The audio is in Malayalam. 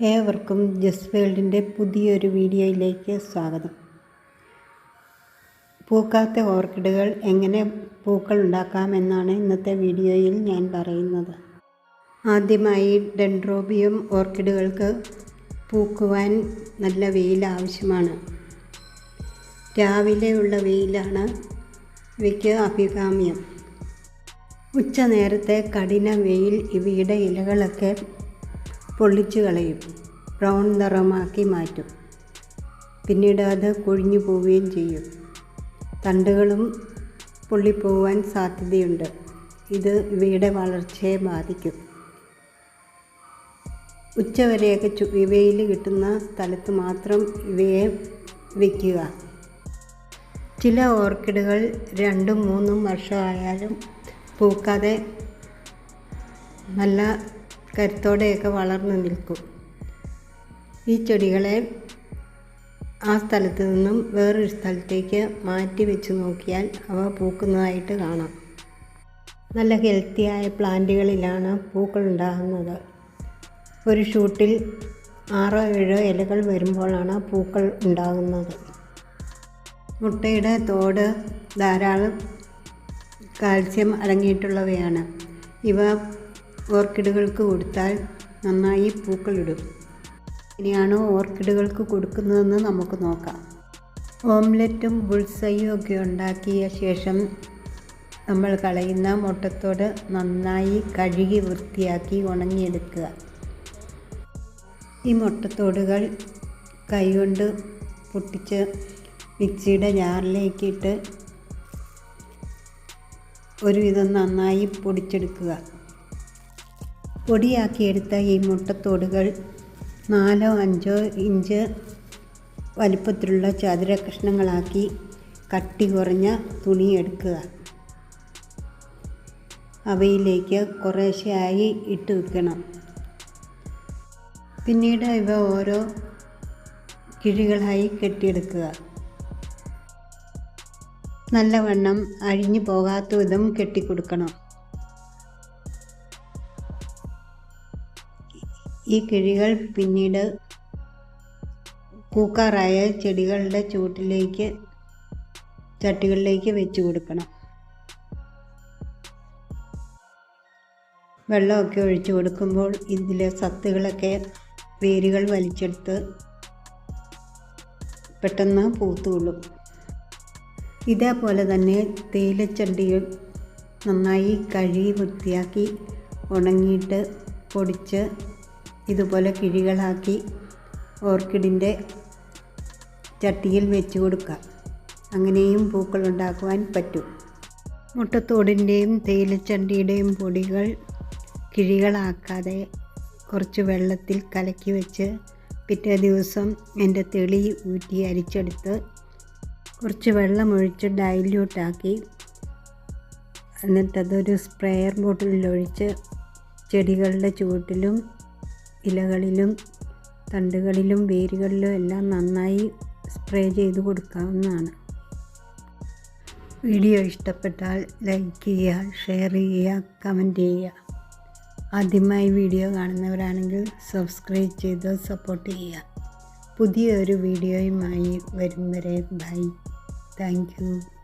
ഏവർക്കും ജസ് വേൾഡിന്റെ പുതിയൊരു വീഡിയോയിലേക്ക് സ്വാഗതം. പൂക്കാത്ത ഓർക്കിഡുകൾ എങ്ങനെ പൂക്കൾ ഉണ്ടാക്കാമെന്നാണ് ഇന്നത്തെ വീഡിയോയിൽ ഞാൻ പറയുന്നത്. ആദ്യമായി ഡെൻഡ്രോബിയം ഓർക്കിഡുകൾക്ക് പൂക്കുവാൻ നല്ല വെയിൽ ആവശ്യമാണ്. രാവിലെയുള്ള വെയിലാണ് ഇവയ്ക്ക് അഭികാമ്യം. ഉച്ച നേരത്തെ കഠിന വെയിൽ ഇവയുടെ ഇലകളൊക്കെ പൊള്ളിച്ചു കളയും. ബ്രൗൺ നിറമാക്കി മാറ്റും. പിന്നീട് അത് കൊഴിഞ്ഞു പോവുകയും ചെയ്യും. തണ്ടുകളും പൊള്ളിപ്പോവാൻ സാധ്യതയുണ്ട്. ഇത് ഇവയുടെ വളർച്ചയെ ബാധിക്കും. ഉച്ചവരെയൊക്കെ ചു വെയിൽ കിട്ടുന്ന സ്ഥലത്ത് മാത്രം ഇവയെ വയ്ക്കുക ചില ഓർക്കിഡുകൾ രണ്ടും മൂന്നും വർഷമായാലും പൂക്കാതെ നല്ല കരുത്തോടെയൊക്കെ വളർന്നു നിൽക്കും. ഈ ചെടികളെ ആ സ്ഥലത്ത് നിന്നും വേറൊരു സ്ഥലത്തേക്ക് മാറ്റി വെച്ച് നോക്കിയാൽ അവ പൂക്കുന്നതായിട്ട് കാണാം. നല്ല ഹെൽത്തിയായ പ്ലാന്റുകളിലാണ് പൂക്കൾ ഉണ്ടാകുന്നത്. ഒരു ഷൂട്ടിൽ ആറോ ഏഴോ ഇലകൾ വരുമ്പോഴാണ് പൂക്കൾ ഉണ്ടാകുന്നത്. മുട്ടയുടെ തോട് ധാരാളം കാൽസ്യം അടങ്ങിയിട്ടുള്ളവയാണ്. ഇവ ഓർക്കിഡുകൾക്ക് കൊടുത്താൽ നന്നായി പൂക്കളിടും. ഇനിയാണ് ഓർക്കിഡുകൾക്ക് കൊടുക്കുന്നതെന്ന് നമുക്ക് നോക്കാം. ഓംലെറ്റും ബുൾസയും ഒക്കെ ഉണ്ടാക്കിയ ശേഷം നമ്മൾ കളയുന്ന മുട്ടത്തോട് നന്നായി കഴുകി വൃത്തിയാക്കി ഉണങ്ങിയെടുക്കുക. ഈ മുട്ടത്തോടുകൾ കൈകൊണ്ട് പൊട്ടിച്ച് മിക്സിയുടെ ജാറിലേക്കിട്ട് ഒരുവിധം നന്നായി പൊടിച്ചെടുക്കുക. പൊടിയാക്കിയെടുത്ത ഈ മുട്ടത്തോടുകൾ നാലോ അഞ്ചോ ഇഞ്ച് വലിപ്പത്തിലുള്ള ചതുര കഷ്ണങ്ങളാക്കി കട്ടി കുറഞ്ഞ തുണി എടുക്കുക. അവയിലേക്ക് കുറേശ്ശെയായി ഇട്ട് വെക്കണം. പിന്നീട് ഇവ ഓരോ കിഴികളായി കെട്ടിയെടുക്കുക. നല്ലവണ്ണം അഴിഞ്ഞു പോകാത്ത വിധം കെട്ടിക്കൊടുക്കണം. ഈ കിഴികൾ പിന്നീട് പൂക്കാറായ ചെടികളുടെ ചൂട്ടിലേക്ക് ചട്ടികളിലേക്ക് വെച്ച് കൊടുക്കണം. വെള്ളമൊക്കെ ഒഴിച്ചു കൊടുക്കുമ്പോൾ ഇതിലെ സത്തുകളൊക്കെ വേരുകൾ വലിച്ചെടുത്ത് പെട്ടെന്ന് പൂത്തുകൊള്ളും. ഇതേപോലെ തന്നെ തേയിലച്ചെടികൾ നന്നായി കഴുകി വൃത്തിയാക്കി ഉണങ്ങിയിട്ട് പൊടിച്ച് ഇതുപോലെ കിഴികളാക്കി ഓർക്കിഡിന്റെ ചട്ടിയിൽ വെച്ച് കൊടുക്കാം അങ്ങനെയും പൂക്കൾ ഉണ്ടാക്കുവാൻ പറ്റും. മുട്ടത്തോടിന്റെയും തേയിലച്ചണ്ടിയുടെയും പൊടികൾ കിഴികളാക്കാതെ കുറച്ച് വെള്ളത്തിൽ കലക്കി വെച്ച് പിറ്റേ ദിവസം എന്റെ തെളി ഊറ്റി അരിച്ചെടുത്ത് കുറച്ച് വെള്ളമൊഴിച്ച് ഡൈല്യൂട്ടാക്കി എന്നിട്ടതൊരു സ്പ്രെയർ ബോട്ടിലൊഴിച്ച് ചെടികളുടെ ചുവട്ടിലും ഇലകളിലും തണ്ടുകളിലും വേരുകളിലും എല്ലാം നന്നായി സ്പ്രേ ചെയ്ത് കൊടുക്കാവുന്നതാണ്. വീഡിയോ ഇഷ്ടപ്പെട്ടാൽ ലൈക്ക് ചെയ്യുക ഷെയർ ചെയ്യുക കമന്റ് ചെയ്യുക. ആദ്യമായി വീഡിയോ കാണുന്നവരാണെങ്കിൽ സബ്സ്ക്രൈബ് ചെയ്ത് സപ്പോർട്ട് ചെയ്യുക. പുതിയൊരു വീഡിയോയുമായി വരും വരെ ബൈ. Thank you.